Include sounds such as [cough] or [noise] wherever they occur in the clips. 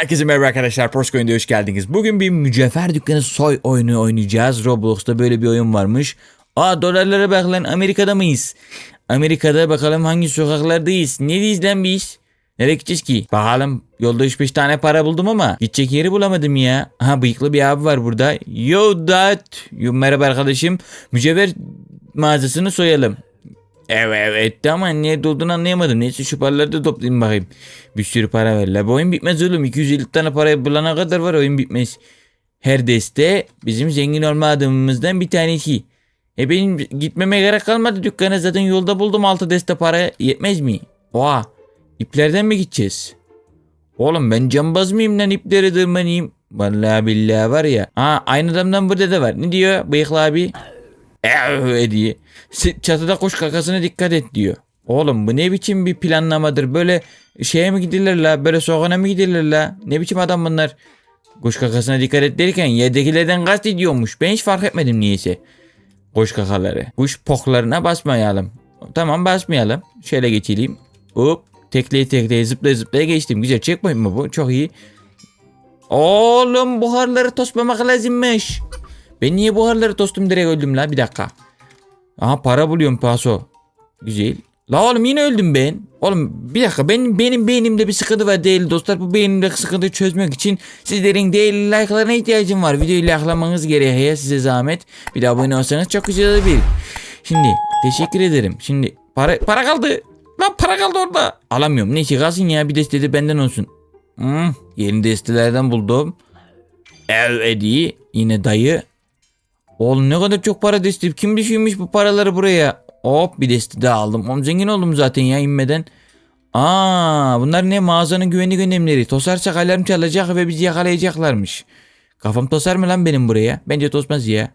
Herkese merhaba arkadaşlar. Proscoin'de hoş geldiniz. Bugün bir mücevher dükkanı soy oyunu oynayacağız. Roblox'ta böyle bir oyun varmış. Aa dolarlara bak lan Amerika'da mıyız? Amerika'da bakalım hangi sokaklardayız? Neredeyiz lan biz? Nereye gideceğiz ki? Bakalım yolda 3-5 tane para buldum ama gidecek yeri bulamadım ya. Aha bıyıklı bir abi var burada. Yo dad. Yo, merhaba arkadaşım. Mücevher mağazasını soyalım. Evet evet ama nerede olduğunu anlayamadım. Neyse şu paraları da toplayayım bakayım. Bir sürü para ver la. Bu oyun bitmez oğlum. 250 tane parayı bulana kadar var oyun bitmez. Her deste bizim zengin olma adımımızdan bir tanesi. E benim gitmeme gerek kalmadı dükkana zaten yolda buldum 6 deste para yetmez mi? Oha iplerden mi gideceğiz? Oğlum ben cambaz mıyım lan ipleri tırmanayım? Vallahi billahi var ya. Ha aynı adamdan burada da var. Ne diyor bıyıklı abi? Eee diye. S- Çatıda kuş kakasına dikkat et diyor. Oğlum bu ne biçim bir planlamadır? Böyle şeye mi gidilir la? Böyle soğana mı gidilir la? Ne biçim adam bunlar? Kuş kakasına dikkat et derken yerdekilerden kast ediyormuş. Ben hiç fark etmedim niyeyse. Kuş kakaları. Kuş poklarına basmayalım. Tamam basmayalım. Şöyle geçelim. Hop. Tekleye tekleye zıplaya zıplaya geçtim. Güzel checkpoint mi bu? Çok iyi. Oğlum buharları tosmamak lazımmış. Ben niye buharları tostum direkt öldüm la bir dakika. Aha para buluyorum paso. Güzel. La oğlum yine öldüm ben. Oğlum bir dakika benim benim beynimde bir sıkıntı var değil dostlar. Bu beynimdeki sıkıntıyı çözmek için sizlerin değerli like'larına ihtiyacım var. Videoyu likelamanız gerekiyor size zahmet. Bir de abone olsanız çok güzel olur. Şimdi teşekkür ederim. Şimdi para para kaldı. Lan para kaldı orada. Alamıyorum. Neyse kalsın ya bir deste de benden olsun. Hmm, yeni destelerden buldum. Ev Edi. Yine dayı. Oğlum ne kadar çok para desti. Kim düşünmüş bu paraları buraya? Hop bir desti daha aldım. Oğlum zengin oldum zaten ya inmeden. Aa bunlar ne mağazanın güvenlik önlemleri. Tosarsak alarm çalacak ve bizi yakalayacaklarmış. Kafam tosar mı lan benim buraya? Bence tosmaz ya.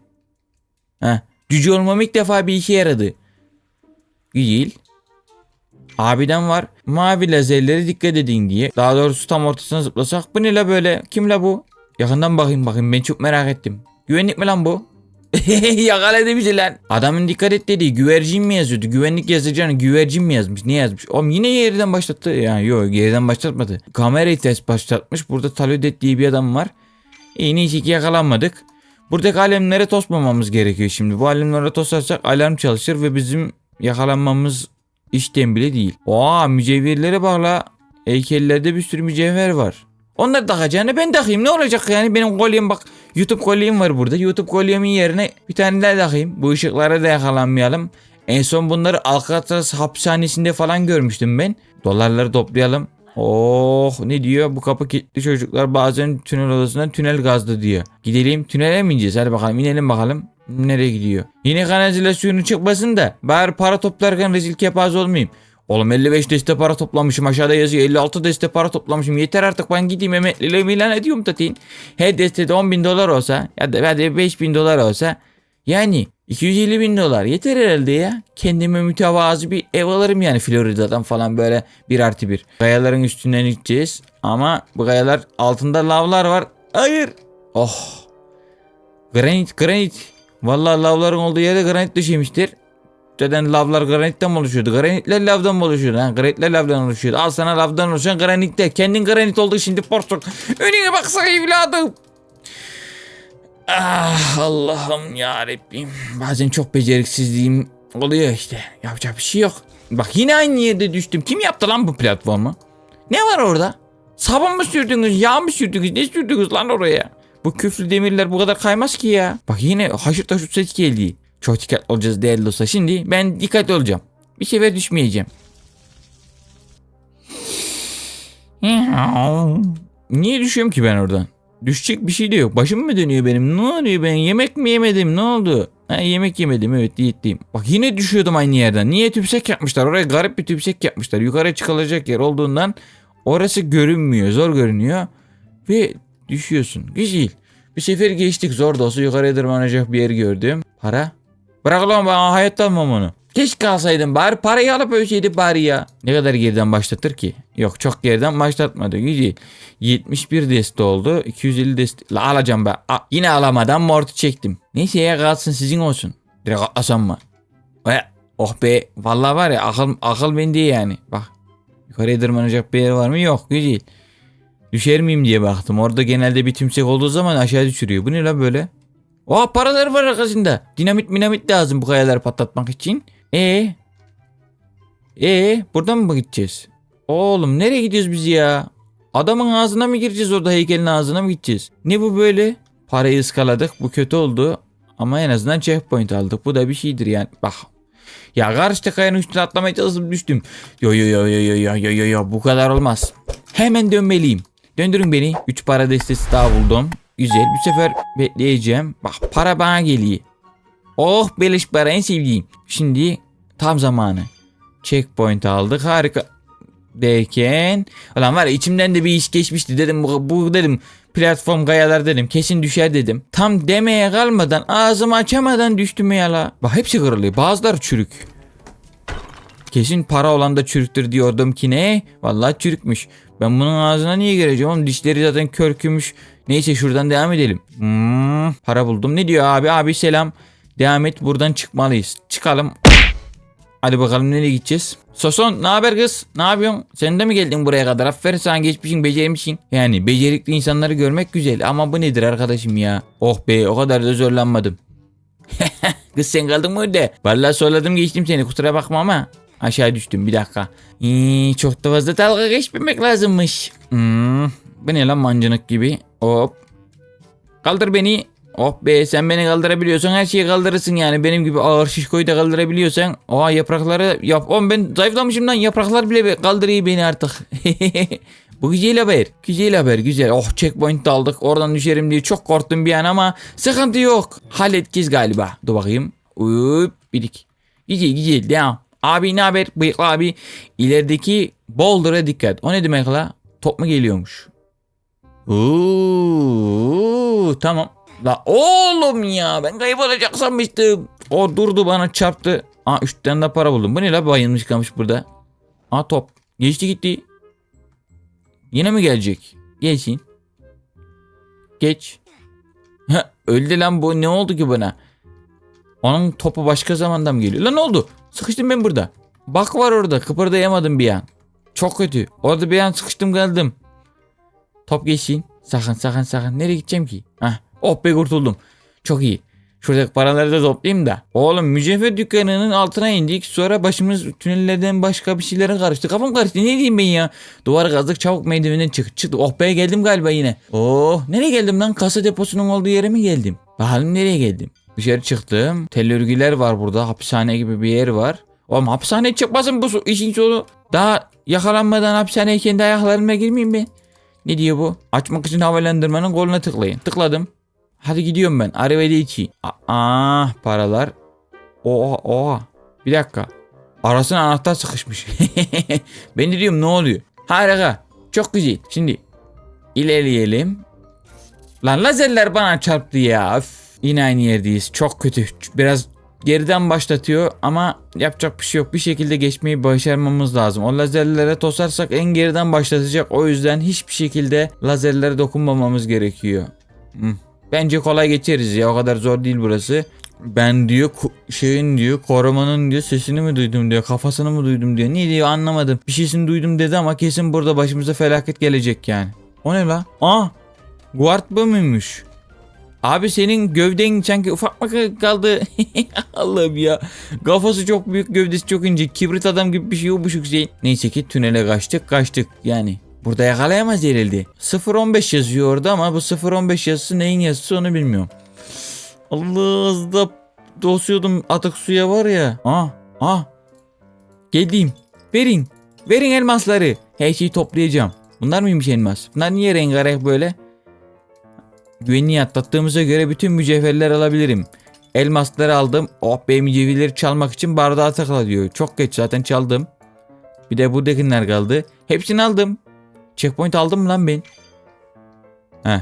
Heh. Cüce olmam ilk defa bir işe yaradı. Güzel. Abiden var. Mavi lazerlere dikkat edin diye. Daha doğrusu tam ortasına zıplasak. Bu ne la böyle? Kim la bu? Yakından bakayım bakayım ben çok merak ettim. Güvenlik mi lan bu? [laughs] Yakaladı bizi lan. Adamın dikkat et dediği güvercin mi yazıyordu? Güvenlik yazacağını güvercin mi yazmış? Ne yazmış? Oğlum yine yerden başlattı. Yani yok yerden başlatmadı. Kamerayı test başlatmış. Burada Taludet diye bir adam var. İyi neyse ki yakalanmadık. Buradaki alemlere tosmamamız gerekiyor şimdi. Bu alemlere tosarsak alarm çalışır ve bizim yakalanmamız işten bile değil. Oha mücevherlere bak la. Heykellerde bir sürü mücevher var. Onları takacağını ben takayım. Ne olacak yani benim kolyem bak. YouTube kolyem var burada. YouTube kolyemin yerine bir tane daha takayım. Bu ışıklara da yakalanmayalım. En son bunları Alcatraz hapishanesinde falan görmüştüm ben. Dolarları toplayalım. Oh ne diyor bu kapı kilitli çocuklar bazen tünel odasından tünel gazdı diyor. Gidelim tünele mi ineceğiz hadi bakalım inelim bakalım. Nereye gidiyor? Yine kanalizasyonu çıkmasın da bari para toplarken rezil kepaz olmayayım. Oğlum 55 deste para toplamışım aşağıda yazıyor 56 deste para toplamışım yeter artık ben gideyim emekliliğimi ilan ediyorum tatin. Her destede 10 bin dolar olsa ya da hadi 5 bin dolar olsa yani 250 bin dolar yeter herhalde ya. Kendime mütevazı bir ev alırım yani Florida'dan falan böyle bir artı bir. Kayaların üstünden gideceğiz ama bu kayalar altında lavlar var. Hayır. Oh. Granit granit. Vallahi lavların olduğu yerde granit döşemiştir. Zaten lavlar granitten mi oluşuyordu? Granitler lavdan mı oluşuyordu? Ha, granitler lavdan oluşuyordu. Al sana lavdan oluşan granitte. Kendin granit oldu şimdi porsuk. Önüne baksana evladım. Ah Allah'ım ya Rabbim. Bazen çok beceriksizliğim oluyor işte. Yapacak bir şey yok. Bak yine aynı yerde düştüm. Kim yaptı lan bu platformu? Ne var orada? Sabun mu sürdünüz? Yağ mı sürdünüz? Ne sürdünüz lan oraya? Bu küflü demirler bu kadar kaymaz ki ya. Bak yine haşır taşır ses geldi. Çok dikkatli olacağız değerli dostlar. Şimdi ben dikkatli olacağım. Bir sefer düşmeyeceğim. Niye düşüyorum ki ben oradan? Düşecek bir şey de yok. Başım mı dönüyor benim? Ne oluyor ben? Yemek mi yemedim? Ne oldu? Ha, yemek yemedim evet diyetteyim. Bak yine düşüyordum aynı yerden. Niye tüpsek yapmışlar? Oraya garip bir tüpsek yapmışlar. Yukarı çıkılacak yer olduğundan orası görünmüyor. Zor görünüyor. Ve düşüyorsun. Güzel. Bir sefer geçtik zor da olsa yukarıya tırmanacak bir yer gördüm. Para. Bırak lan ben hayatta almam onu. Keşke alsaydım bari parayı alıp ölseydik bari ya. Ne kadar geriden başlatır ki? Yok çok geriden başlatmadı. Güzel. 71 deste oldu. 250 deste. La alacağım ben. A, yine alamadan mortu çektim. Neyse ya kalsın sizin olsun. Direkt atlasam mı? Oh be. Vallahi var ya akıl, akıl bende yani. Bak. Yukarıya tırmanacak bir yer var mı? Yok. Güzel. Düşer miyim diye baktım. Orada genelde bir tümsek olduğu zaman aşağı düşürüyor. Bu ne la böyle? Aa paralar var arkasında. Dinamit minamit lazım bu kayaları patlatmak için. E e buradan mı gideceğiz? Oğlum nereye gidiyoruz biz ya? Adamın ağzına mı gireceğiz orada heykelin ağzına mı gideceğiz? Ne bu böyle? Parayı ıskaladık bu kötü oldu. Ama en azından checkpoint aldık. Bu da bir şeydir yani. Bak. Ya karıştı kayanın üstüne atlamaya çalışıp düştüm. Yo yo yo yo yo yo yo yo yo bu kadar olmaz. Hemen dönmeliyim. Döndürün beni. 3 para destesi daha buldum. Güzel. Bu sefer bekleyeceğim. Bak para bana geliyor. Oh beleş para en sevdiğim. Şimdi tam zamanı. Checkpoint aldık. Harika. Derken. Ulan var ya içimden de bir iş geçmişti. Dedim bu, bu dedim platform kayalar dedim. Kesin düşer dedim. Tam demeye kalmadan ağzımı açamadan düştüm ya la. Bak hepsi kırılıyor. Bazıları çürük. Kesin para olan da çürüktür diyordum ki ne? Vallahi çürükmüş. Ben bunun ağzına niye gireceğim oğlum? Dişleri zaten körkümüş. Neyse şuradan devam edelim. Hmm, para buldum. Ne diyor abi? Abi selam. Devam et buradan çıkmalıyız. Çıkalım. Hadi bakalım nereye gideceğiz? Soson ne haber kız? Ne yapıyorsun? Sen de mi geldin buraya kadar? Aferin sana geçmişsin becermişsin. Yani becerikli insanları görmek güzel ama bu nedir arkadaşım ya? Oh be o kadar da zorlanmadım. [laughs] kız sen kaldın mı orada? Vallahi solladım geçtim seni kusura bakma ama aşağı düştüm bir dakika. İyi, çok da fazla dalga geçmemek lazımmış. Hmm, bu ne lan mancınık gibi. Hop. Kaldır beni. Oh be sen beni kaldırabiliyorsan her şeyi kaldırırsın yani. Benim gibi ağır şişkoyu da kaldırabiliyorsan. Aa yaprakları yap. Oğlum ben zayıflamışım lan yapraklar bile kaldırıyor beni artık. [laughs] Bu güzel haber. Güzel haber güzel. Oh checkpoint de aldık. Oradan düşerim diye çok korktum bir an ama sıkıntı yok. Halledeceğiz galiba. Dur bakayım. Uyup bidik. Güzel güzel devam. Abi ne haber? Bıyıklı abi. İlerideki boulder'a dikkat. O ne demek la? Top mu geliyormuş? Oo, tamam. La oğlum ya ben kaybolacak sanmıştım. O durdu bana çarptı. Aa üç tane de para buldum. Bu ne la bayılmış kalmış burada. Aa top. Geçti gitti. Yine mi gelecek? Gelsin. Geç. Öldü lan bu ne oldu ki bana? Onun topu başka zamanda mı geliyor? Lan ne oldu? Sıkıştım ben burada. Bak var orada kıpırdayamadım bir an. Çok kötü. Orada bir an sıkıştım kaldım. Top geçsin. Sakın sakın sakın. Nereye gideceğim ki? Hah. Oh be kurtuldum. Çok iyi. Şuradaki paraları da toplayayım da. Oğlum mücevher dükkanının altına indik. Sonra başımız tünellerden başka bir şeylere karıştı. Kafam karıştı. Ne diyeyim ben ya? Duvarı kazdık çabuk merdivenden çık çıktı. Oh be geldim galiba yine. Oh nereye geldim lan? Kasa deposunun olduğu yere mi geldim? Bakalım nereye geldim? Dışarı çıktım. Tel örgüler var burada. Hapishane gibi bir yer var. Oğlum hapishaneye çıkmasın bu işin sonu. Daha yakalanmadan hapishaneye kendi ayaklarıma girmeyeyim ben. Ne diyor bu? Açmak için havalandırmanın koluna tıklayın. Tıkladım. Hadi gidiyorum ben. Arrivederci. Aa paralar. Oha oha. Bir dakika. Arasına anahtar sıkışmış. [laughs] ben de diyorum ne oluyor? Harika. Çok güzel. Şimdi ilerleyelim. Lan lazerler bana çarptı ya. Öf. Yine aynı yerdeyiz. Çok kötü. Biraz geriden başlatıyor ama yapacak bir şey yok. Bir şekilde geçmeyi başarmamız lazım. O lazerlere tosarsak en geriden başlatacak. O yüzden hiçbir şekilde lazerlere dokunmamamız gerekiyor. Bence kolay geçeriz ya. O kadar zor değil burası. Ben diyor şeyin diyor korumanın diyor sesini mi duydum diyor kafasını mı duydum diyor. Ne diyor anlamadım. Bir şeysini duydum dedi ama kesin burada başımıza felaket gelecek yani. O ne la? Aa guard bu muymuş? Abi senin gövden sanki ufak mı kaldı? [laughs] Allah'ım ya. Kafası çok büyük gövdesi çok ince. Kibrit adam gibi bir şey o bu şu şey. Neyse ki tünele kaçtık kaçtık yani. Burada yakalayamaz herhalde. 0.15 yazıyor orada ama bu 0.15 yazısı neyin yazısı onu bilmiyorum. Allah da dosuyordum atık suya var ya. Ah ah. Geldim. Verin. Verin elmasları. Her şeyi toplayacağım. Bunlar mıymış elmas? Bunlar niye rengarenk böyle? Güvenliği atlattığımıza göre bütün mücevherler alabilirim. Elmasları aldım. Oh be mücevherleri çalmak için bardağa takla diyor. Çok geç zaten çaldım. Bir de buradakiler kaldı. Hepsini aldım. Checkpoint aldım mı lan ben? Heh.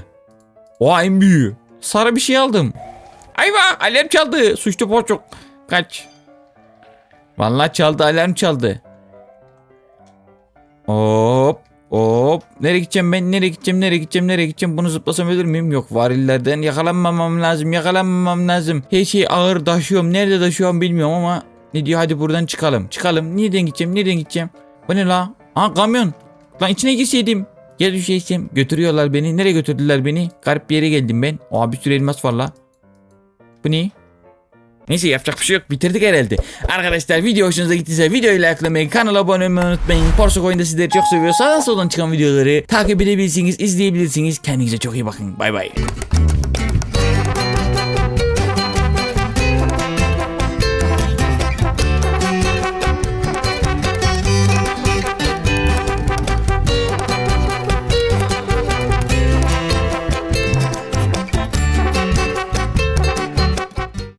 Oha en büyüğü. Sarı bir şey aldım. Ayva alarm çaldı. Suçlu poçuk. Kaç. Vallahi çaldı alarm çaldı. Hop hop. Nereye gideceğim ben? Nereye gideceğim? Nereye gideceğim? Nereye gideceğim? Bunu zıplasam ölür müyüm? Yok varillerden yakalanmamam lazım. Yakalanmamam lazım. Her şeyi ağır taşıyorum. Nerede taşıyorum bilmiyorum ama ne diyor? Hadi buradan çıkalım. Çıkalım. Nereden gideceğim? Nereden gideceğim? Bu ne la? Aa kamyon. Lan içine girseydim. Gel düşeceğim. Götürüyorlar beni. Nereye götürdüler beni? Garip bir yere geldim ben. Oha bir sürü elmas var la. Bu ne? Neyse yapacak bir şey yok. Bitirdik herhalde. Arkadaşlar video hoşunuza gittiyse videoyu likelamayı, kanala abone olmayı unutmayın. Porsche oyunda sizleri çok seviyor. Sağdan soldan çıkan videoları takip edebilirsiniz, izleyebilirsiniz. Kendinize çok iyi bakın. Bay bay.